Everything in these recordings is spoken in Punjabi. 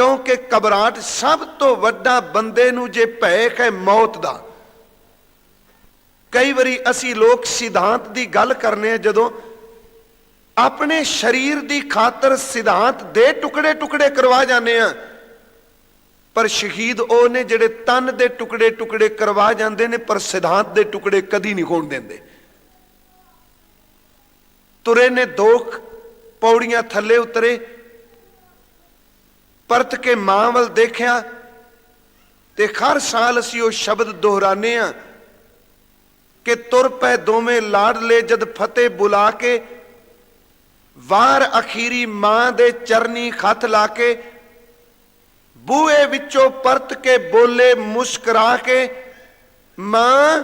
ਕਿਉਂਕਿ ਘਬਰਾਹਟ ਸਭ ਤੋਂ ਵੱਡਾ ਬੰਦੇ ਨੂੰ ਜੇ ਭੈ ਹੈ ਮੌਤ ਦਾ। ਕਈ ਵਾਰੀ ਅਸੀਂ ਲੋਕ ਸਿਧਾਂਤ ਦੀ ਗੱਲ ਕਰਨੇ ਆ ਜਦੋਂ ਆਪਣੇ ਸਰੀਰ ਦੀ ਖਾਤਰ ਸਿਧਾਂਤ ਦੇ ਟੁਕੜੇ ਟੁਕੜੇ ਕਰਵਾ ਜਾਂਦੇ ਆ। ਪਰ ਸ਼ਹੀਦ ਉਹ ਨੇ ਜਿਹੜੇ ਤਨ ਦੇ ਟੁਕੜੇ ਟੁਕੜੇ ਕਰਵਾ ਜਾਂਦੇ ਨੇ, ਪਰ ਸਿਧਾਂਤ ਦੇ ਟੁਕੜੇ ਕਦੀ ਨਹੀਂ ਹੋਣ ਦਿੰਦੇ। ਤੁਰੇ ਨੇ ਦੋਖ ਪੌੜੀਆਂ ਥੱਲੇ ਉਤਰੇ ਪਰਤ ਕੇ ਮਾਂ ਵੱਲ ਦੇਖਿਆ ਤੇ ਹਰ ਸਾਲ ਅਸੀਂ ਉਹ ਸ਼ਬਦ ਦੁਹਰਾਨੇ ਆ ਕਿ ਤੁਰ ਪੈ ਦੋਵੇਂ ਲਾਡਲੇ ਜਦ ਫਤਿਹ ਬੁਲਾ ਕੇ, ਵਾਰ ਅਖੀਰੀ ਮਾਂ ਦੇ ਚਰਨੀ ਖਤ ਲਾ ਕੇ, ਬੂਹੇ ਵਿੱਚੋਂ ਪਰਤ ਕੇ ਬੋਲੇ ਮੁਸਕਰਾ ਕੇ, ਮਾਂ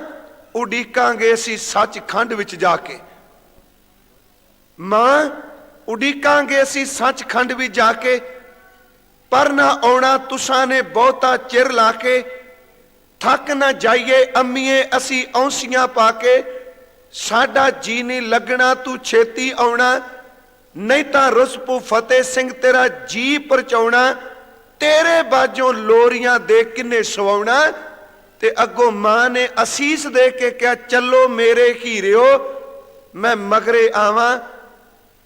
ਉਡੀਕਾਂਗੇ ਅਸੀਂ ਸੱਚਖੰਡ ਵਿੱਚ ਜਾ ਕੇ। ਮਾਂ ਉਡੀਕਾਂਗੇ ਅਸੀਂ ਸੱਚਖੰਡ ਵਿੱਚ ਜਾ ਕੇ ਪਰ ਨਾ ਆਉਣਾ ਤੁਸਾਂ ਨੇ ਬਹੁਤਾ ਚਿਰ ਲਾ ਕੇ। ਥੱਕ ਨਾ ਜਾਈਏ ਅੰਮੀਏ, ਅਸੀਂ ਔਂਸੀਆਂ ਪਾ ਕੇ। ਸਾਡਾ ਜੀ ਨਹੀਂ ਲੱਗਣਾ, ਤੂੰ ਛੇਤੀ ਆਉਣਾ। ਨਹੀਂ ਤਾਂ ਰੁਸਪੂ ਫਤਿਹ ਸਿੰਘ ਤੇਰਾ ਜੀ ਪਰਚਾਉਣਾ। ਤੇਰੇ ਬਾਝੋਂ ਲੋਰੀਆਂ ਦੇ ਕਿੰਨੇ ਸਵਾਉਣਾ। ਤੇ ਅੱਗੋਂ ਮਾਂ ਨੇ ਅਸੀਸ ਦੇ ਕੇ ਕਿਹਾ, ਚੱਲੋ ਮੇਰੇ ਹੀਰਿਓ, ਮੈਂ ਮਗਰੇ ਆਵਾਂ।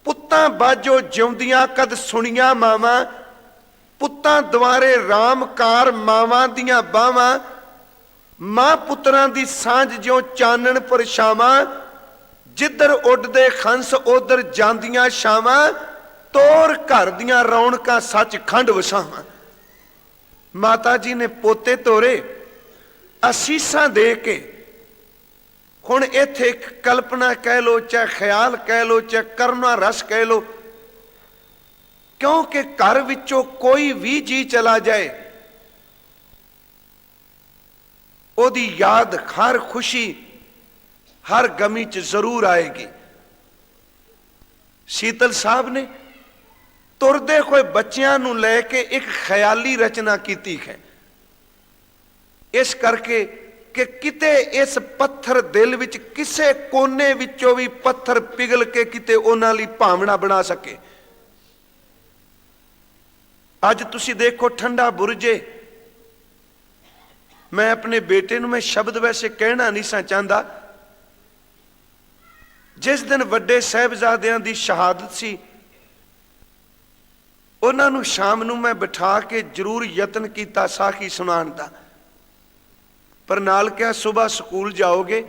ਪੁੱਤਾਂ ਬਾਝੋਂ ਜਿਉਂਦੀਆਂ ਕਦ ਸੁਣੀਆਂ ਮਾਵਾਂ। ਪੁੱਤਾਂ ਦੁਆਰੇ ਰਾਮਕਾਰ ਮਾਵਾਂ ਦੀਆਂ ਬਾਵਾਂ ਮਾਂ ਪੁੱਤਰਾਂ ਦੀ ਸਾਂਝ ਜਿਉ ਚਾਨਣ ਪਰਛਾਵਾਂ ਜਿੱਧਰ ਉੱਡਦੇ ਖੰਸ ਉਧਰ ਜਾਂਦੀਆਂ ਛਾਵਾਂ, ਤੋਰ ਘਰ ਦੀਆਂ ਰੌਣਕਾਂ ਸੱਚਖੰਡ ਵਸਾਵਾਂ। ਮਾਤਾ ਜੀ ਨੇ ਪੋਤੇ ਤੋਰੇ, ਅਸੀਸਾਂ ਦੇ ਕੇ। ਹੁਣ ਇੱਥੇ ਇੱਕ ਕਲਪਨਾ ਕਹਿ ਲੋ ਚਾਹੇ ਖਿਆਲ ਕਹਿ ਲੋ ਚਾਹੇ ਕਰਨਾ ਰਸ ਕਹਿ ਲੋ ਕਿਉਂਕਿ ਘਰ ਵਿੱਚੋਂ ਕੋਈ ਵੀ ਜੀ ਚਲਾ ਜਾਏ, ਉਹਦੀ ਯਾਦ, ਹਰ ਖੁਸ਼ੀ, ਹਰ ਗਮੀ ਚ ਜ਼ਰੂਰ ਆਏਗੀ। ਸ਼ੀਤਲ ਸਾਹਿਬ ਨੇ ਤੁਰਦੇ ਹੋਏ ਬੱਚਿਆਂ ਨੂੰ ਲੈ ਕੇ ਇੱਕ ਖਿਆਲੀ ਰਚਨਾ ਕੀਤੀ ਹੈ। ਇਸ ਕਰਕੇ ਕਿ ਕਿਤੇ ਇਸ ਪੱਥਰ ਦਿਲ ਵਿੱਚ ਕਿਸੇ ਕੋਨੇ ਵਿੱਚੋਂ ਵੀ ਪੱਥਰ ਪਿਘਲ ਕੇ ਕਿਤੇ ਉਹਨਾਂ ਲਈ ਭਾਵਨਾ ਬਣਾ ਸਕੇ। ਅੱਜ ਤੁਸੀਂ ਦੇਖੋ ਠੰਡਾ ਬੁਰਜੇ। ਮੈਂ ਆਪਣੇ ਬੇਟੇ ਨੂੰ ਮੈਂ ਸ਼ਬਦ ਵੈਸੇ ਕਹਿਣਾ ਨਹੀਂ ਸਾਂ ਚਾਹੁੰਦਾ। ਜਿਸ ਦਿਨ ਵੱਡੇ ਸਹਿਬਜ਼ਾਦਿਆਂ ਦੀ ਸ਼ਹਾਦਤ ਸੀ, ਉਹਨਾਂ ਨੂੰ ਸ਼ਾਮ ਨੂੰ ਮੈਂ ਬਿਠਾ ਕੇ ਜ਼ਰੂਰ ਯਤਨ ਕੀਤਾ ਸਾਖੀ ਸੁਣਾਉਣ ਦਾ। ਪਰ ਨਾਲ ਕਿਹਾ ਸਵੇਰ ਸਕੂਲ ਜਾਓਗੇ?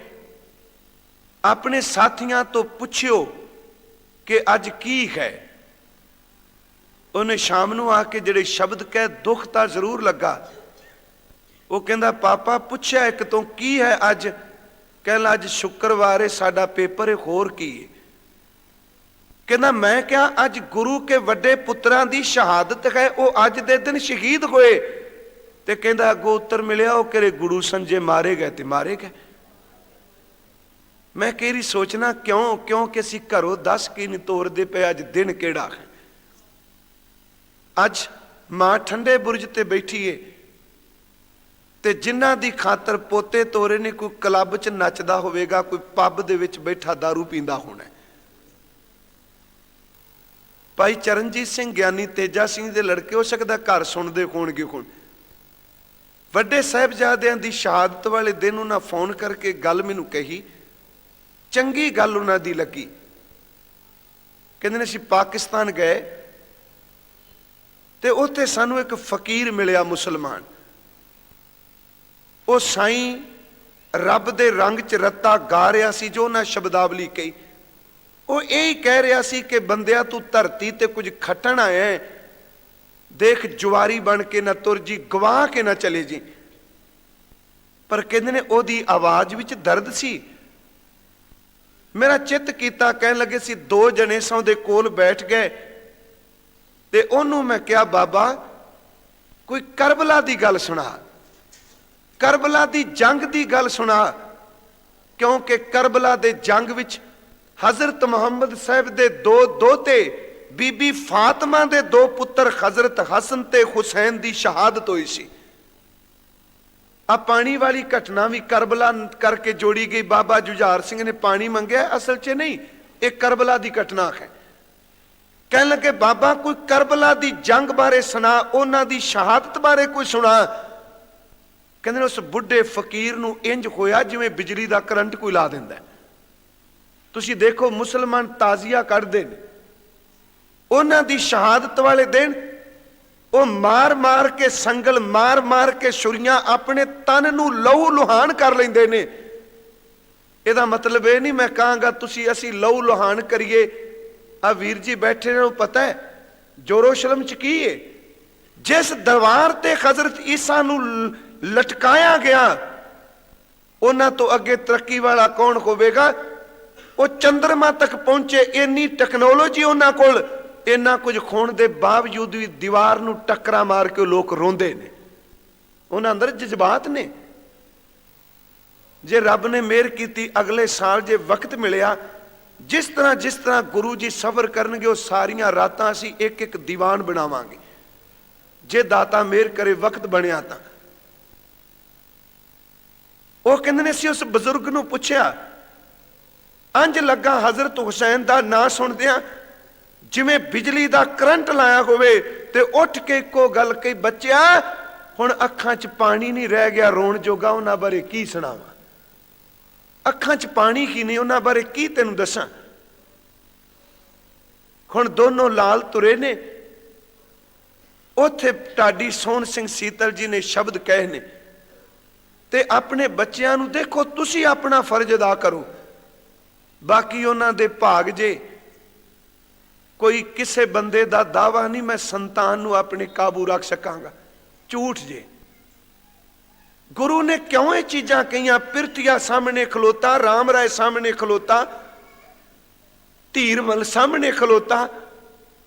ਆਪਣੇ ਸਾਥੀਆਂ ਤੋਂ ਪੁੱਛਿਓ ਕਿ ਅੱਜ ਕੀ ਹੈ? ਉਹਨੇ ਸ਼ਾਮ ਨੂੰ ਆ ਕੇ ਜਿਹੜੇ ਸ਼ਬਦ ਕਹਿ, ਦੁੱਖ ਤਾਂ ਜ਼ਰੂਰ ਲੱਗਾ। ਉਹ ਕਹਿੰਦਾ, ਪਾਪਾ, ਪੁੱਛਿਆ ਇੱਕ ਤੋਂ, ਕੀ ਹੈ ਅੱਜ? ਕਹਿੰਦਾ, ਅੱਜ ਸ਼ੁੱਕਰਵਾਰ ਹੈ ਸਾਡਾ ਪੇਪਰ ਹੈ ਹੋਰ ਕੀ ਹੈ ਕਹਿੰਦਾ, ਮੈਂ ਕਿਹਾ, ਅੱਜ ਗੁਰੂ ਕੇ ਵੱਡੇ ਪੁੱਤਰਾਂ ਦੀ ਸ਼ਹਾਦਤ ਹੈ, ਉਹ ਅੱਜ ਦੇ ਦਿਨ ਸ਼ਹੀਦ ਹੋਏ। ਤੇ ਕਹਿੰਦਾ, ਅੱਗੋਂ ਉੱਤਰ ਮਿਲਿਆ, ਉਹ ਕਿਰੇ ਗੁਰੂ ਸੰਜੇ ਮਾਰੇ ਗਏ ਤੇ ਮਾਰੇ ਗਏ? ਮੈਂ ਕਿਹੜੀ ਸੋਚਣਾ, ਕਿਉਂ, ਕਿਉਂਕਿ ਅਸੀਂ ਘਰੋਂ ਦੱਸ ਕੀ ਨਹੀਂ ਤੋਰਦੇ ਪਏ, ਅੱਜ ਦਿਨ ਕਿਹੜਾ ਹੈ? ਅੱਜ ਮਾਂ ਠੰਡੇ ਬੁਰਜ ਤੇ ਬੈਠੀ ਏ ਤੇ ਜਿਨ੍ਹਾਂ ਦੀ ਖਾਤਰ ਪੋਤੇ ਤੋਰੇ ਨੇ ਕੋਈ ਕਲੱਬ 'ਚ ਨੱਚਦਾ ਹੋਵੇਗਾ, ਕੋਈ ਪੱਬ ਦੇ ਵਿੱਚ ਬੈਠਾ दारू ਪੀਂਦਾ ਹੋਣਾ ਭਾਈ ਚਰਨਜੀਤ ਸਿੰਘ ਗਿਆਨੀ ਤੇਜਾ ਸਿੰਘ ਦੇ ਲੜਕੇ ਹੋ ਸਕਦਾ ਘਰ ਸੁਣਦੇ ਹੋਣਗੇ ਹੁਣ। ਵੱਡੇ ਸਾਹਿਬਜ਼ਾਦਿਆਂ ਦੀ ਸ਼ਹਾਦਤ ਵਾਲੇ ਦਿਨ ਉਹਨਾਂ ਫੋਨ ਕਰਕੇ ਗੱਲ ਮੈਨੂੰ ਕਹੀ। ਚੰਗੀ ਗੱਲ ਉਹਨਾਂ ਦੀ ਲੱਗੀ। ਕਹਿੰਦੇ ਨੇ, ਅਸੀਂ ਪਾਕਿਸਤਾਨ ਗਏ ਤੇ ਉੱਥੇ ਸਾਨੂੰ ਇੱਕ ਫਕੀਰ ਮਿਲਿਆ ਮੁਸਲਮਾਨ। ਉਹ ਸਾਈਂ ਰੱਬ ਦੇ ਰੰਗ ਚ ਰੱਤਾ ਗਾ ਰਿਹਾ ਸੀ, ਜੋ ਉਹਨਾਂ ਸ਼ਬਦਾਵਲੀ ਕਹੀ। ਉਹ ਇਹ ਹੀ ਕਹਿ ਰਿਹਾ ਸੀ ਕਿ ਬੰਦਿਆ, ਤੂੰ ਧਰਤੀ ਤੇ ਕੁਝ ਖੱਟਣ ਆਇਆ ਹੈ। ਦੇਖ, ਜੁਆਰੀ ਬਣ ਕੇ ਨਾ ਤੁਰ ਜੀ ਗਵਾ ਕੇ ਨਾ ਚਲੇ ਜੀ। ਪਰ ਕਹਿੰਦੇ ਨੇ, ਉਹਦੀ ਆਵਾਜ਼ ਵਿੱਚ ਦਰਦ ਸੀ। ਮੇਰਾ ਚਿੱਤ ਕੀਤਾ, ਕਹਿਣ ਲੱਗੇ ਸੀ, ਦੋ ਜਣੇ ਸੌ ਦੇ ਕੋਲ ਬੈਠ ਗਏ। ਤੇ ਉਹਨੂੰ ਮੈਂ ਕਿਹਾ, ਬਾਬਾ, ਕੋਈ ਕਰਬਲਾ ਦੀ ਗੱਲ ਸੁਣਾ। ਕਰਬਲਾ ਦੀ ਜੰਗ ਦੀ ਗੱਲ ਸੁਣਾ, ਕਿਉਂਕਿ ਕਰਬਲਾ ਦੇ ਜੰਗ ਵਿੱਚ ਹਜ਼ਰਤ ਮੁਹੰਮਦ ਸਾਹਿਬ ਦੇ ਦੋ ਦੋਤੇ, ਬੀਬੀ ਫਾਤਮਾ ਦੇ ਦੋ ਪੁੱਤਰ ਹਜ਼ਰਤ ਹਸਨ ਤੇ ਹੁਸੈਨ ਦੀ ਸ਼ਹਾਦਤ ਹੋਈ ਸੀ। ਆ ਪਾਣੀ ਵਾਲੀ ਘਟਨਾ ਵੀ ਕਰਬਲਾ ਕਰਕੇ ਜੋੜੀ ਗਈ। ਬਾਬਾ ਜੁਝਾਰ ਸਿੰਘ ਨੇ ਪਾਣੀ ਮੰਗਿਆ, ਅਸਲ 'ਚ ਨਹੀਂ, ਇਹ ਕਰਬਲਾ ਦੀ ਘਟਨਾ ਹੈ। ਕਹਿਣ ਲੱਗੇ, ਬਾਬਾ, ਕੋਈ ਕਰਬਲਾ ਦੀ ਜੰਗ ਬਾਰੇ ਸੁਣਾ, ਉਹਨਾਂ ਦੀ ਸ਼ਹਾਦਤ ਬਾਰੇ ਕੋਈ ਸੁਣਾ। ਕਹਿੰਦੇ ਨੇ, ਉਸ ਬੁੱਢੇ ਫਕੀਰ ਨੂੰ ਇੰਜ ਹੋਇਆ ਜਿਵੇਂ ਬਿਜਲੀ ਦਾ ਕਰੰਟ ਕੋਈ ਲਾ ਦਿੰਦਾ ਤੁਸੀਂ ਦੇਖੋ, ਮੁਸਲਮਾਨ ਤਾਜ਼ੀਆ ਕੱਢਦੇ ਨੇ। ਉਹਨਾਂ ਦੀ ਸ਼ਹਾਦਤ ਵਾਲੇ ਦਿਨ ਉਹ ਮਾਰ-ਮਾਰ ਕੇ ਸੰਗਲ ਮਾਰ-ਮਾਰ ਕੇ ਛੁਰੀਆਂ ਆਪਣੇ ਤਨ ਨੂੰ ਲਹੂ ਲੁਹਾਨ ਕਰ ਲੈਂਦੇ ਨੇ। ਇਹਦਾ ਮਤਲਬ ਇਹ ਨਹੀਂ ਮੈਂ ਕਹਾਂਗਾ, ਤੁਸੀਂ ਅਸੀਂ ਲਹੂ ਲੁਹਾਨ ਕਰੀਏ। ਆ ਵੀਰ ਜੀ ਬੈਠੇ ਨੂੰ ਪਤਾ ਹੈ, ਜੋਰੋਸ਼ਲਮ ਚ ਕੀ ਹੈ ਜਿਸ ਦਰਬਾਰ ਤੇ ਹਜ਼ਰਤ ਈਸਾ ਨੂੰ ਲਟਕਾਇਆ ਗਿਆ, ਉਹਨਾਂ ਤੋਂ ਅੱਗੇ ਤਰੱਕੀ ਵਾਲਾ ਕੌਣ ਹੋਵੇਗਾ? ਉਹ ਚੰਦਰਮਾ ਤੱਕ ਪਹੁੰਚੇ, ਇੰਨੀ ਟੈਕਨੋਲੋਜੀ ਉਹਨਾਂ ਕੋਲ, ਇੰਨਾ ਕੁਝ ਖੋਣ ਦੇ ਬਾਵਜੂਦ ਵੀ ਦੀਵਾਰ ਨੂੰ ਟੱਕਰਾ ਮਾਰ ਕੇ ਲੋਕ ਰੋਂਦੇ ਨੇ। ਉਹਨਾਂ ਅੰਦਰ ਜਜ਼ਬਾਤ ਨੇ। ਜੇ ਰੱਬ ਨੇ ਮਿਹਰ ਕੀਤੀ, ਅਗਲੇ ਸਾਲ ਜੇ ਵਕਤ ਮਿਲਿਆ ਜਿਸ ਤਰ੍ਹਾਂ ਜਿਸ ਤਰ੍ਹਾਂ ਗੁਰੂ ਜੀ ਸਬਰ ਕਰਨਗੇ, ਉਹ ਸਾਰੀਆਂ ਰਾਤਾਂ ਅਸੀਂ ਇੱਕ ਇੱਕ ਦੀਵਾਨ ਬਣਾਵਾਂਗੇ। ਜੇ ਦਾਤਾ ਮਿਹਰ ਕਰੇ ਵਕਤ ਬਣਿਆ ਤਾਂ। ਉਹ ਕਹਿੰਦੇ ਨੇ, ਅਸੀਂ ਉਸ ਬਜ਼ੁਰਗ ਨੂੰ ਪੁੱਛਿਆ, ਅੰਜ ਲੱਗਾ ਹਜ਼ਰਤ ਹੁਸੈਨ ਦਾ ਨਾਂ ਸੁਣਦਿਆਂ ਜਿਵੇਂ ਬਿਜਲੀ ਦਾ ਕਰੰਟ ਲਾਇਆ ਹੋਵੇ ਤੇ ਉੱਠ ਕੇ ਇੱਕੋ ਗੱਲ ਕਹੀ, ਬੱਚਿਆ, ਹੁਣ ਅੱਖਾਂ 'ਚ ਪਾਣੀ ਨਹੀਂ ਰਹਿ ਗਿਆ, ਰੋਣ ਜੋਗਾ ਉਹਨਾਂ ਬਾਰੇ ਕੀ ਸੁਣਾਵਾਂ? ਅੱਖਾਂ 'ਚ ਪਾਣੀ ਕੀ ਨਹੀਂ ਉਹਨਾਂ ਬਾਰੇ ਕੀ ਤੈਨੂੰ ਦੱਸਾਂ? ਹੁਣ ਦੋਨੋਂ ਲਾਲ ਤੁਰੇ ਨੇ। ਉੱਥੇ ਢਾਡੀ ਸੋਹਣ ਸਿੰਘ ਸੀਤਲ ਜੀ ਨੇ ਸ਼ਬਦ ਕਹੇ ਨੇ, ਤੇ ਆਪਣੇ ਬੱਚਿਆਂ ਨੂੰ ਦੇਖੋ, ਤੁਸੀਂ ਆਪਣਾ ਫਰਜ਼ ਅਦਾ ਕਰੋ। ਬਾਕੀ ਉਹਨਾਂ ਦੇ ਭਾਗ ਜੇ। ਕੋਈ ਕਿਸੇ ਬੰਦੇ ਦਾ ਦਾਵਾ ਨਹੀਂ, ਮੈਂ ਸੰਤਾਨ ਨੂੰ ਆਪਣੇ ਕਾਬੂ ਰੱਖ ਸਕਾਂਗਾ। ਝੂਠ ਜੇ। ਗੁਰੂ ਨੇ ਕਿਉਂ ਇਹ ਚੀਜ਼ਾਂ ਕਹੀਆਂ? ਪਿਰਤੀਆ ਸਾਹਮਣੇ ਖਲੋਤਾ RAM ਰਾਏ ਸਾਹਮਣੇ ਖਲੋਤਾ ਧੀਰਮਲ ਸਾਹਮਣੇ ਖਲੋਤਾ।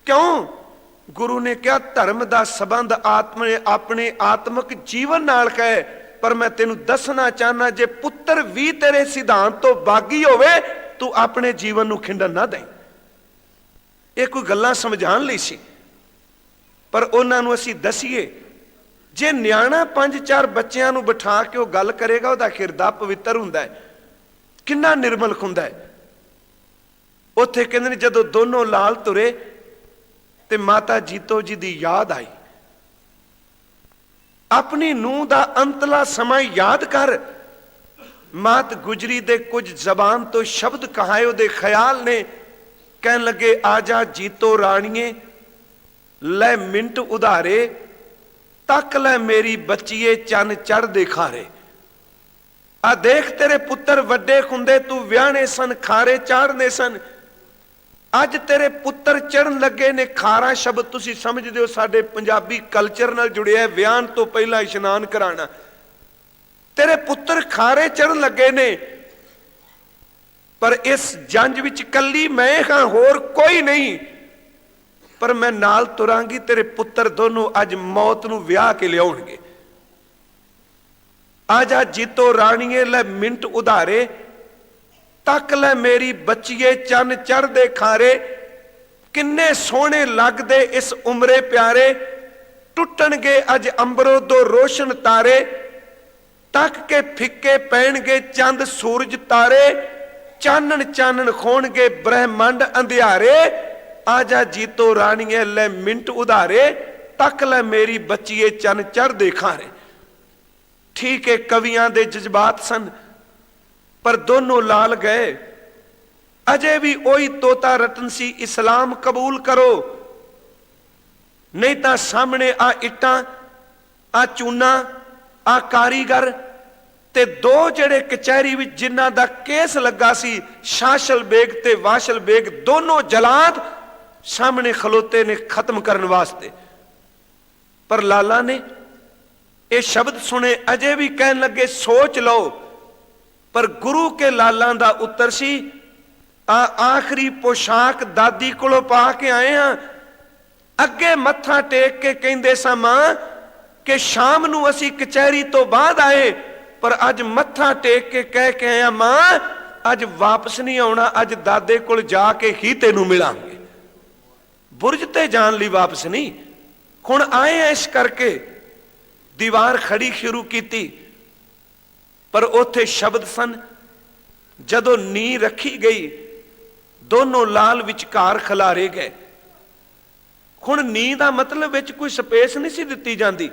ਕਿਉਂ? ਗੁਰੂ ਨੇ ਕਿਹਾ, ਧਰਮ ਦਾ ਸਬੰਧ ਆਤਮੇ, ਆਪਣੇ ਆਤਮਿਕ ਜੀਵਨ ਨਾਲ ਕਹੇ ਪਰ ਮੈਂ ਤੈਨੂੰ ਦੱਸਣਾ ਚਾਹਨਾ ਜੇ ਪੁੱਤਰ ਵੀ ਤੇਰੇ ਸਿਧਾਂਤ ਤੋਂ ਬਾਗੀ ਹੋਵੇ, ਤੂੰ ਆਪਣੇ ਜੀਵਨ ਨੂੰ ਖਿੰਡਣ ਨਾ ਦੇ ਇਹ ਕੋਈ ਗੱਲਾਂ ਸਮਝਾਉਣ ਲਈ ਸੀ, ਪਰ ਉਹਨਾਂ ਨੂੰ ਅਸੀਂ ਦਸੀਏ ਜੇ ਨਿਆਣਾ ਪੰਜ ਚਾਰ ਬੱਚਿਆਂ ਨੂੰ ਬਿਠਾ ਕੇ ਉਹ ਗੱਲ ਕਰੇਗਾ, ਉਹਦਾ ਹਿਰਦਾ ਪਵਿੱਤਰ ਹੁੰਦਾ ਹੈ। ਕਿੰਨਾ ਨਿਰਮਲ ਹੁੰਦਾ ਹੈ। ਉੱਥੇ ਕਹਿੰਦੇ ਨੇ, ਜਦੋਂ ਦੋਨੋਂ ਲਾਲ ਤੁਰੇ ਤੇ ਮਾਤਾ ਜੀਤੋ ਜੀ ਦੀ ਯਾਦ ਆਈ। ਆਪਣੀ ਨੂੰਹ ਦਾ ਅੰਤਲਾ ਸਮਾਂ ਯਾਦ ਕਰ। ਮਾਤ ਗੁਜਰੀ ਦੇ ਕੁਝ ਜ਼ਬਾਨ ਤੋਂ ਸ਼ਬਦ ਕਹਾਇਓ ਦੇ ਖਿਆਲ ਨੇ। ਕਹਿਣ ਲੱਗੇ ਆਜਾ ਜੀਤੋ ਰਾਣੀਏ, ਲੈ ਮਿੰਟ ਉਧਾਰੇ ਤੱਕ ਲੈ ਮੇਰੀ ਬੱਚੀਏ ਚੰਨ ਚੜ੍ਹਦੇ ਖਾਰੇ। ਆ ਦੇਖ ਤੇਰੇ ਪੁੱਤਰ ਵੱਡੇ ਹੁੰਦੇ ਤੂੰ ਵਿਆਹਣੇ ਸਨ ਖਾਰੇ ਚਾੜਨੇ ਸਨ। ਅੱਜ ਤੇਰੇ ਪੁੱਤਰ ਚੜਨ ਲੱਗੇ ਨੇ ਖਾਰਾ ਸ਼ਬਦ ਤੁਸੀਂ ਸਮਝਦੇ ਹੋ ਸਾਡੇ ਪੰਜਾਬੀ ਕਲਚਰ ਨਾਲ ਜੁੜਿਆ ਹੈ, ਵਿਆਹਨ ਤੋਂ ਪਹਿਲਾਂ ਇਸ਼ਨਾਨ ਕਰਾਣਾ। ਤੇਰੇ ਪੁੱਤਰ ਖਾਰੇ ਚੜਨ ਲੱਗੇ ਨੇ ਪਰ ਇਸ ਜੰਜ ਵਿੱਚ ਕੱਲੀ ਮੈਂ ਹਾਂ ਹੋਰ ਕੋਈ ਨਹੀਂ। ਪਰ ਮੈਂ ਨਾਲ ਤੁਰਾਂਗੀ, ਤੇਰੇ ਪੁੱਤਰ ਦੋਨੋਂ ਅੱਜ ਮੌਤ ਨੂੰ ਵਿਆਹ ਕੇ ਲਿਆਉਣਗੇ। ਆਜਾ ਜੀਤੋ ਰਾਣੀਏ, ਲੈ ਮਿੰਟ ਉਧਾਰੇ, ਤੱਕ ਲੈ ਮੇਰੀ ਬੱਚੀਏ ਚੰਨ ਚੜਦੇ ਖਾਰੇ। ਕਿੰਨੇ ਸੋਹਣੇ ਲੱਗਦੇ ਇਸ ਉਮਰੇ ਪਿਆਰੇ, ਟੁੱਟਣਗੇ ਅੱਜ ਅੰਬਰੋਂ ਦੋ ਰੋਸ਼ਨ ਤਾਰੇ। ਤੱਕ ਕੇ ਫਿੱਕੇ ਪੈਣਗੇ ਚੰਦ ਸੂਰਜ ਤਾਰੇ, ਚਾਨਣ ਚਾਨਣ ਖੋਣਗੇ ਬ੍ਰਹਿਮੰਡ ਅੰਧਿਆਰੇ। ਆਜਾ ਜੀਤੋ ਰਾਣੀਏ ਲੈ ਮਿੰਟ ਉਧਾਰੇ ਤੱਕ ਲੈ ਮੇਰੀ ਬੱਚੀਏ ਚੰਨ ਚੜਦੇ ਖਾਰੇ ਠੀਕ ਹੈ ਕਵੀਆਂ ਦੇ ਜਜ਼ਬਾਤ ਸਨ ਪਰ ਦੋਨੋਂ ਲਾਲ ਗਏ ਅਜੇ ਵੀ ਉਹੀ ਤੋਤਾ ਰਤਨ ਸੀ ਇਸਲਾਮ ਕਬੂਲ ਕਰੋ ਨਹੀਂ ਤਾਂ ਸਾਹਮਣੇ ਆ ਇੱਟਾਂ ਆ ਚੂਨਾ ਆ ਕਾਰੀਗਰ ਤੇ ਦੋ ਜਿਹੜੇ ਕਚਹਿਰੀ ਵਿੱਚ ਜਿਨ੍ਹਾਂ ਦਾ ਕੇਸ ਲੱਗਾ ਸੀ ਸ਼ਾਸ਼ਲ ਬੇਗ ਤੇ ਵਾਸ਼ਲ ਬੇਗ ਦੋਨੋਂ ਜਲਾਦ ਸਾਹਮਣੇ ਖਲੋਤੇ ਨੇ ਖਤਮ ਕਰਨ ਵਾਸਤੇ। ਪਰ ਲਾਲਾ ਨੇ ਇਹ ਸ਼ਬਦ ਸੁਣੇ, ਅਜੇ ਵੀ ਕਹਿਣ ਲੱਗੇ, ਸੋਚ ਲਓ। ਪਰ ਗੁਰੂ ਕੇ ਲਾਲਾਂ ਦਾ ਉੱਤਰ ਸੀ ਆ ਆਖਰੀ ਪੋਸ਼ਾਕ ਦਾਦੀ ਕੋਲੋਂ ਪਾ ਕੇ ਆਏ ਆ ਅੱਗੇ ਮੱਥਾ ਟੇਕ ਕੇ ਕਹਿੰਦੇ ਸਾਂ, ਮਾਂ, ਕਿ ਸ਼ਾਮ ਨੂੰ ਅਸੀਂ ਕਚਹਿਰੀ ਤੋਂ ਬਾਅਦ ਆਏ, ਪਰ ਅੱਜ ਮੱਥਾ ਟੇਕ ਕੇ ਕਹਿ ਕੇ ਆਇਆ, ਮਾਂ, ਅੱਜ ਵਾਪਸ ਨਹੀਂ ਆਉਣਾ, ਅੱਜ ਦਾਦੇ ਕੋਲ ਜਾ ਕੇ ਹੀ ਤੈਨੂੰ ਮਿਲਾਂਗੇ ਬੁਰਜ ਤੇ ਜਾਣ ਲਈ ਵਾਪਸ ਨਹੀਂ। ਹੁਣ ਆਏ ਆ ਇਸ ਕਰਕੇ ਦੀਵਾਰ ਖੜੀ ਸ਼ੁਰੂ ਕੀਤੀ, ਪਰ ਉੱਥੇ ਸ਼ਬਦ ਸਨ। ਜਦੋਂ ਨੀ ਰੱਖੀ ਗਈ, ਦੋਨੋਂ ਲਾਲ ਵਿਚਕਾਰ ਖਲਾਰੇ ਗਏ। ਹੁਣ ਨੀ ਦਾ ਮਤਲਬ ਵਿੱਚ ਕੋਈ ਸਪੇਸ ਨਹੀਂ ਸੀ ਦਿੱਤੀ ਜਾਂਦੀ।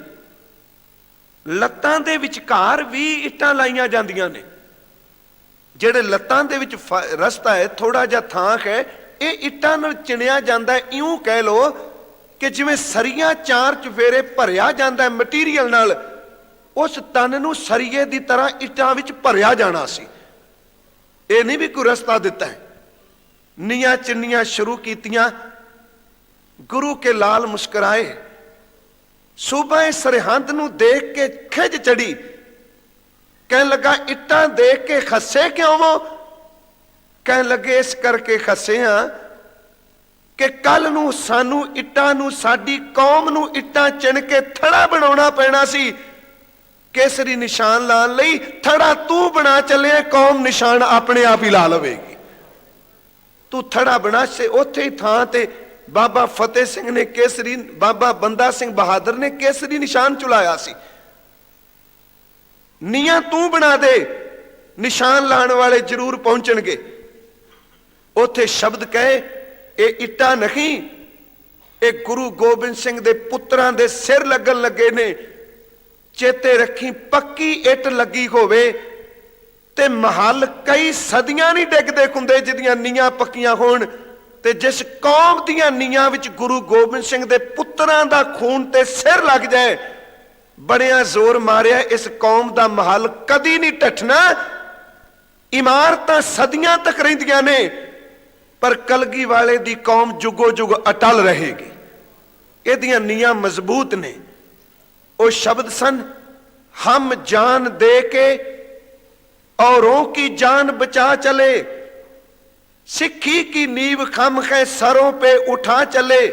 ਲੱਤਾਂ ਦੇ ਵਿਚਕਾਰ ਵੀ ਇੱਟਾਂ ਲਾਈਆਂ ਜਾਂਦੀਆਂ ਨੇ। ਜਿਹੜੇ ਲੱਤਾਂ ਦੇ ਵਿੱਚ ਫ- ਰਸਤਾ ਹੈ ਥੋੜਾ ਜਿਹਾ ਥਾਂ ਹੈ ਇਹ ਇੱਟਾਂ ਨਾਲ ਚਿਣਿਆ ਜਾਂਦਾ ਇਉਂ ਕਹਿ ਲੋ ਕਿ ਜਿਵੇਂ ਸਰੀਆਂ ਚਾਰ ਚਫੇਰੇ ਭਰਿਆ ਜਾਂਦਾ ਹੈ ਮਟੀਰੀਅਲ ਨਾਲ, ਉਸ ਤਨ ਨੂੰ ਸਰੀਏ ਦੀ ਤਰ੍ਹਾਂ ਇੱਟਾਂ ਵਿੱਚ ਭਰਿਆ ਜਾਣਾ ਸੀ। ਇਹ ਨਹੀਂ ਵੀ ਕੋਈ ਰਸਤਾ ਦਿੱਤਾ ਹੈ। ਨੀਆਂ ਚਿੰਨੀਆਂ ਸ਼ੁਰੂ ਕੀਤੀਆਂ। ਗੁਰੂ ਕੇ ਲਾਲ ਮੁਸਕਰਾਏ। ਸੂਬਾ ਸਰਹੰਦ ਨੂੰ ਦੇਖ ਕੇ ਖਿੱਚ ਚੜੀ। ਕਹਿਣ ਲੱਗਾ, ਇੱਟਾਂ ਦੇਖ ਕੇ ਖੱਸੇ ਕਿਉਂ ਵੋ ਕਹਿਣ ਲੱਗੇ, ਇਸ ਕਰਕੇ ਖੱਸੇ ਆ ਕਿ ਕੱਲ ਨੂੰ ਸਾਨੂੰ ਇੱਟਾਂ ਨੂੰ, ਸਾਡੀ ਕੌਮ ਨੂੰ ਇੱਟਾਂ ਚਿਣ ਕੇ ਥੜਾ ਬਣਾਉਣਾ ਪੈਣਾ ਸੀ। ਕੇਸਰੀ ਨਿਸ਼ਾਨ ਲਾਉਣ ਲਈ ਥੜਾ ਤੂੰ ਬਣਾ ਚੱਲਿਆ, ਕੌਮ ਨਿਸ਼ਾਨ ਆਪਣੇ ਆਪ ਹੀ ਲਾ ਲਵੇਗੀ। ਤੂੰ ਥੜਾ ਬਣਾ, ਸੇ ਉੱਥੇ ਹੀ ਥਾਂ ਤੇ ਬਾਬਾ ਫਤਿਹ ਸਿੰਘ ਨੇ ਕੇਸਰੀ, ਬਾਬਾ ਬੰਦਾ ਸਿੰਘ ਬਹਾਦਰ ਨੇ ਕੇਸਰੀ ਨਿਸ਼ਾਨ ਚੁਲਾਇਆ ਸੀ। ਨੀਆਂ ਤੂੰ ਬਣਾ ਦੇ, ਨਿਸ਼ਾਨ ਲਾਣ ਵਾਲੇ ਜ਼ਰੂਰ ਪਹੁੰਚਣਗੇ। ਉੱਥੇ ਸ਼ਬਦ ਕਹੇ, ਇਹ ਇੱਟਾਂ ਨਹੀਂ, ਇਹ ਗੁਰੂ ਗੋਬਿੰਦ ਸਿੰਘ ਦੇ ਪੁੱਤਰਾਂ ਦੇ ਸਿਰ ਲੱਗਣ ਲੱਗੇ ਨੇ। ਚੇਤੇ ਰੱਖੀ ਪੱਕੀ ਇੱਟ ਲੱਗੀ ਹੋਵੇ ਤੇ ਮਹੱਲ ਕਈ ਸਦੀਆਂ ਨਹੀਂ ਡਿੱਗਦੇ ਹੁੰਦੇ ਜਿਹਦੀਆਂ ਨੀਆਂ ਪੱਕੀਆਂ ਹੋਣ ਤੇ ਜਿਸ ਕੌਮ ਦੀਆਂ ਨੀਆਂ ਵਿੱਚ ਗੁਰੂ ਗੋਬਿੰਦ ਸਿੰਘ ਦੇ ਪੁੱਤਰਾਂ ਦਾ ਖੂਨ ਤੇ ਸਿਰ ਲੱਗ ਜਾਏ ਬੜਿਆ ਜ਼ੋਰ ਮਾਰਿਆ ਇਸ ਕੌਮ ਦਾ ਮਹੱਲ ਕਦੀ ਨਹੀਂ ਟੱਟਣਾ। ਇਮਾਰਤਾਂ ਸਦੀਆਂ ਤੱਕ ਰਹਿੰਦੀਆਂ ਨੇ। पर कलगी वाले की कौम जुगो जुग अटल रहेगी। एदिया नीह मज़बूत ने। वो शब्द सन, हम जान दे के औरों की जान बचा चले। सिक्खी की नींव खम है सरों पे उठा चले।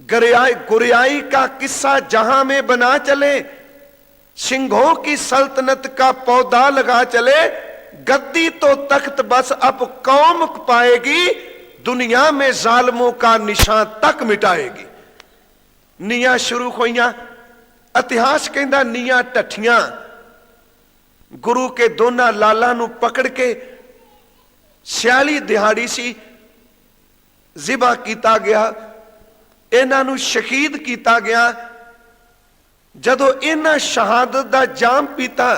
गरियाई, गुरियाई का किस्सा जहाँ में बना चले। सिंघों की सल्तनत का पौधा लगा चले। गद्दी तो तख्त बस अब कौम पाएगी दुनिया में जालमों का निशान तक मिटाएगी ਨੀਆਂ ਸ਼ੁਰੂ ਹੋਈਆਂ ਇਤਿਹਾਸ ਕਹਿੰਦਾ ਨੀਆਂ ਟੱਠੀਆਂ ਗੁਰੂ ਕੇ ਦੋਨਾਂ ਲਾਲਾਂ ਨੂੰ ਪਕੜ ਕੇ 46 ਦਿਹਾੜੀ ਸੀ ਜ਼ਿਬਾ ਕੀਤਾ ਗਿਆ ਇਹਨਾਂ ਨੂੰ ਸ਼ਹੀਦ ਕੀਤਾ ਗਿਆ ਜਦੋਂ ਇਹਨਾਂ ਸ਼ਹਾਦਤ ਦਾ ਜਾਮ ਪੀਤਾ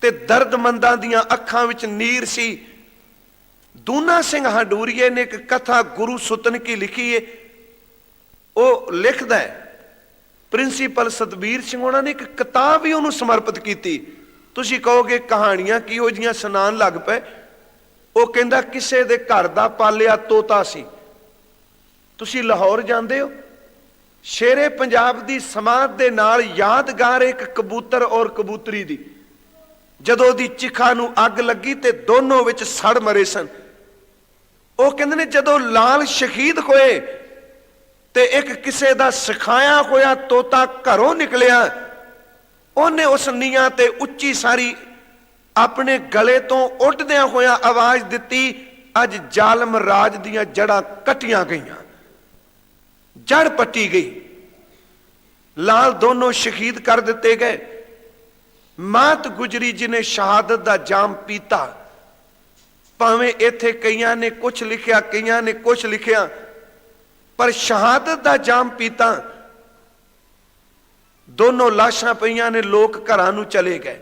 ਤੇ ਦਰਦਮੰਦਾਂ ਦੀਆਂ ਅੱਖਾਂ ਵਿੱਚ ਨੀਰ ਸੀ। ਦੂਨਾ ਸਿੰਘ ਹੰਡੂਰੀਏ ਨੇ ਇੱਕ ਕਥਾ ਗੁਰੂ ਸੁਤਨ ਕੀ ਲਿਖੀ ਏ। ਉਹ ਲਿਖਦਾ ਹੈ, ਪ੍ਰਿੰਸੀਪਲ ਸਤਬੀਰ ਸਿੰਘ ਉਹਨਾਂ ਨੇ ਇੱਕ ਕਿਤਾਬ ਵੀ ਉਹਨੂੰ ਸਮਰਪਿਤ ਕੀਤੀ। ਤੁਸੀਂ ਕਹੋਗੇ ਕਹਾਣੀਆਂ ਕਿਹੋ ਜੀਆਂ ਸੁਣਾਉਣ ਲੱਗ ਪਏ। ਉਹ ਕਹਿੰਦਾ, ਕਿਸੇ ਦੇ ਘਰ ਦਾ ਪਾਲਿਆ ਤੋਤਾ ਸੀ। ਤੁਸੀਂ ਲਾਹੌਰ ਜਾਂਦੇ ਹੋ? ਸ਼ੇਰੇ ਪੰਜਾਬ ਦੀ ਸਮਾਧ ਦੇ ਨਾਲ ਯਾਦਗਾਰ ਇੱਕ ਕਬੂਤਰ ਔਰ ਕਬੂਤਰੀ ਦੀ। ਜਦੋਂ ਦੀ ਚਿਖਾ ਨੂੰ ਅੱਗ ਲੱਗੀ ਤੇ ਦੋਨੋਂ ਵਿੱਚ ਸੜ ਮਰੇ ਸਨ। ਉਹ ਕਹਿੰਦੇ ਨੇ, ਜਦੋਂ ਲਾਲ ਸ਼ਹੀਦ ਹੋਏ ਤੇ ਇੱਕ ਕਿਸੇ ਦਾ ਸਿਖਾਇਆ ਹੋਇਆ ਤੋਤਾ ਘਰੋਂ ਨਿਕਲਿਆ, ਉਹਨੇ ਉਸ ਨੀਆਂ ਤੇ ਉੱਚੀ ਸਾਰੀ ਆਪਣੇ ਗਲੇ ਤੋਂ ਉੱਡਦਿਆਂ ਹੋਇਆਂ ਆਵਾਜ਼ ਦਿੱਤੀ, ਅੱਜ ਜ਼ਾਲਮ ਰਾਜ ਦੀਆਂ ਜੜਾਂ ਕੱਟੀਆਂ ਗਈਆਂ। ਜੜ ਪੱਟੀ ਗਈ। ਲਾਲ ਦੋਨੋਂ ਸ਼ਹੀਦ ਕਰ ਦਿੱਤੇ ਗਏ। ਮਾਤ ਗੁਜਰੀ ਜੀ ਨੇ ਸ਼ਹਾਦਤ ਦਾ ਜਾਮ ਪੀਤਾ, ਭਾਵੇਂ ਇੱਥੇ ਕਈਆਂ ਨੇ ਕੁਝ ਲਿਖਿਆ, ਕਈਆਂ ਨੇ ਕੁਝ ਲਿਖਿਆ, ਪਰ ਸ਼ਹਾਦਤ ਦਾ ਜਾਮ ਪੀਤਾ, ਦੋਨੋਂ ਲਾਸ਼ਾਂ ਪਈਆਂ ਨੇ, ਲੋਕ ਘਰਾਂ ਨੂੰ ਚਲੇ ਗਏ।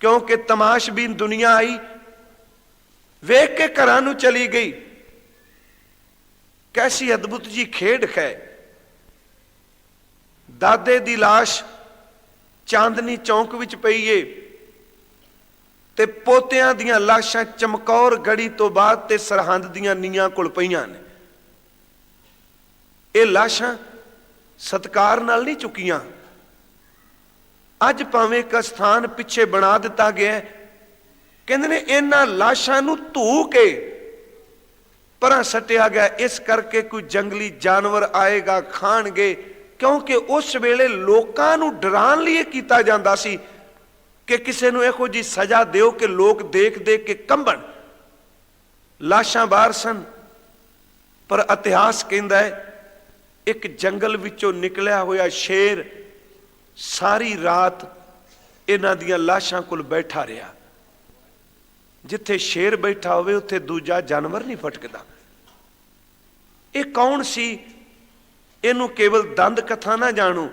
ਕਿਉਂਕਿ ਤਮਾਸ਼ਬੀਨ ਦੁਨੀਆ ਆਈ, ਵੇਖ ਕੇ ਘਰਾਂ ਨੂੰ ਚਲੀ ਗਈ। ਕੈਸੀ ਅਦਭੁਤ ਜੀ ਖੇਡ ਹੈ। ਦਾਦੇ ਦੀ ਲਾਸ਼ ਚਾਂਦਨੀ ਚੌਂਕ ਵਿੱਚ ਪਈ ਏ ਤੇ ਪੋਤਿਆਂ ਦੀਆਂ ਲਾਸ਼ਾਂ ਚਮਕੌਰ ਗੜੀ ਤੋਂ ਬਾਅਦ ਤੇ ਸਰਹੰਦ ਦੀਆਂ ਨੀਆਂ ਕੋਲ ਪਈਆਂ ਨੇ। ਇਹ ਲਾਸ਼ਾਂ ਸਤਕਾਰ ਨਾਲ ਨਹੀਂ ਚੁੱਕੀਆਂ। ਅੱਜ ਭਾਵੇਂ ਇੱਕ ਸਥਾਨ ਪਿੱਛੇ ਬਣਾ ਦਿੱਤਾ ਗਿਆ ਕਹਿੰਦੇ ਨੇ ਇਹਨਾਂ ਲਾਸ਼ਾਂ ਨੂੰ ਧੂ ਕੇ ਪਰਾਂ ਸਟਿਆ ਗਿਆ। ਇਸ ਕਰਕੇ ਕੋਈ ਜੰਗਲੀ ਜਾਨਵਰ ਆਏਗਾ, ਖਾਣਗੇ ਕਿਉਂਕਿ ਉਸ ਵੇਲੇ ਲੋਕਾਂ ਨੂੰ ਡਰਾਉਣ ਲਈ ਇਹ ਕੀਤਾ ਜਾਂਦਾ ਸੀ ਕਿ ਕਿਸੇ ਨੂੰ ਇਹੋ ਜੀ ਸਜ਼ਾ ਦਿਓ ਕਿ ਲੋਕ ਦੇਖ ਦੇਖ ਕੇ ਕੰਬਣ। ਲਾਸ਼ਾਂ ਬਾਹਰ ਸਨ, ਪਰ ਇਤਿਹਾਸ ਕਹਿੰਦਾ ਹੈ, ਇੱਕ ਜੰਗਲ ਵਿੱਚੋਂ ਨਿਕਲਿਆ ਹੋਇਆ ਸ਼ੇਰ ਸਾਰੀ ਰਾਤ ਇਹਨਾਂ ਦੀਆਂ ਲਾਸ਼ਾਂ ਕੋਲ ਬੈਠਾ ਰਿਹਾ। ਜਿੱਥੇ ਸ਼ੇਰ ਬੈਠਾ ਹੋਵੇ, ਉੱਥੇ ਦੂਜਾ ਜਾਨਵਰ ਨਹੀਂ ਫਟਕਦਾ। ਇਹ ਕੌਣ ਸੀ? ਇਹਨੂੰ ਕੇਵਲ ਦੰਦ ਕਥਾ ਨਾ ਜਾਣੋ।